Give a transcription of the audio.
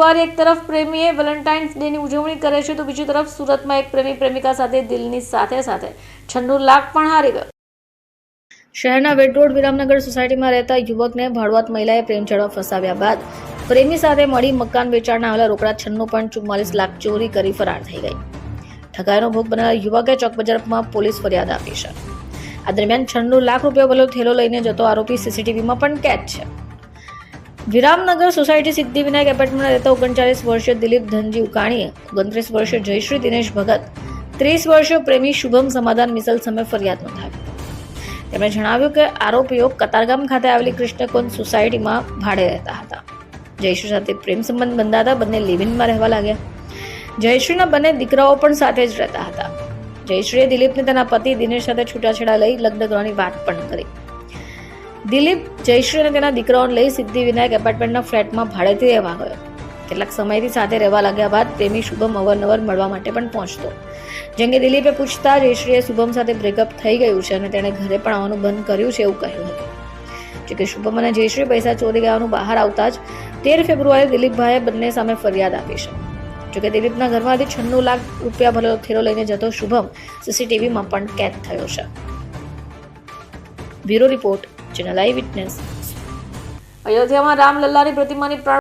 ફેબ્રુઆરી એક તરફ પ્રેમીએ વેલેન્ટાઇન્સ ડેની ઉજવણી કરે છે, તો બીજી તરફ સુરતમાં એક પ્રેમી પ્રેમિકા સાથે દિલની સાથે સાથે છન્નું લાખ પણ હારી ગયો. શહેરના વેટ રોડ વિરામનગર સોસાયટીમાં રહેતા યુવકને ભાડુઆત મહિલાએ પ્રેમ ફસાવ્યા બાદ પ્રેમી સાથે મળી મકાન વેચાણના આવેલા રોકડા છન્નું પણ ચુમ્માલીસ લાખ ચોરી કરી ફરાર થઈ ગઈ. ઠગાઈનો ભોગ બનેલા યુવકે ચોકબજારમાં પોલીસ ફરિયાદ આપી છે. આ દરમિયાન છન્નું લાખ રૂપિયા ભરેલો થેલો લઈને જતો આરોપી સીસીટીવીમાં પણ કેદ છે. વિરામનગર સોસાયટી સિદ્ધિવિનાયક એપાર્ટમેન્ટમાં રહેતા ઓગણચાલીસ વર્ષીય દિલીપ ધનજી ઉકાણીએ ઓગણત્રીસ વર્ષીય જયશ્રી દિનેશ ભગત, ત્રીસ વર્ષીય પ્રેમી શુભમ સમાધાન મિસલ સામે ફરિયાદ નોંધાવી. તેમણે જણાવ્યું કે આરોપીઓ કતારગામ ખાતે આવેલી કૃષ્ણકોન સોસાયટીમાં ભાડે રહેતા હતા. જયશ્રી સાથે પ્રેમ સંબંધ બંધાતા બંને લિવિનમાં રહેવા લાગ્યા. જયશ્રીના બંને દીકરાઓ પણ સાથે જ રહેતા હતા. જયશ્રીએ દિલીપને તેના પતિ દિનેશ સાથે છૂટાછેડા લઈ લગ્ન કરવાની વાત પણ કરી. દિલીપ જયશ્રી અને તેના દીકરાઓને લઈ સિદ્ધિ વિનાયક એપાર્ટમેન્ટના ફ્લેટમાં ભાડેથી રહેવા ગયો. કેટલાક સમયથી સાથે રહેવા લાગ્યા બાદ પ્રેમી શુભમ અવારનવાર મળવા માટે પણ પહોંચતો. જેમ કે દિલીપે પૂછતા, જયશ્રીએ શુભમ સાથે બ્રેકઅપ થઈ ગયું છે અને તેણે ઘરે પણ આવવાનું બંધ કર્યું છે એવું કહ્યું હતું. જોકે શુભમ અને જયશ્રી પૈસા ચોરી ગયાનું બહાર આવતા જ તેર ફેબ્રુઆરી દિલીપભાઈએ બંને સામે ફરિયાદ આપી છે. જોકે દિલીપના ઘરમાંથી છન્નું લાખ રૂપિયા ભરેલો થેલો લઈને જતો શુભમ સીસીટીવીમાં પણ કેદ થયો છે. Bureau report. Channel eye witness અયોધ્યામાં રામલલ્લાની પ્રતિમાની પ્રાણ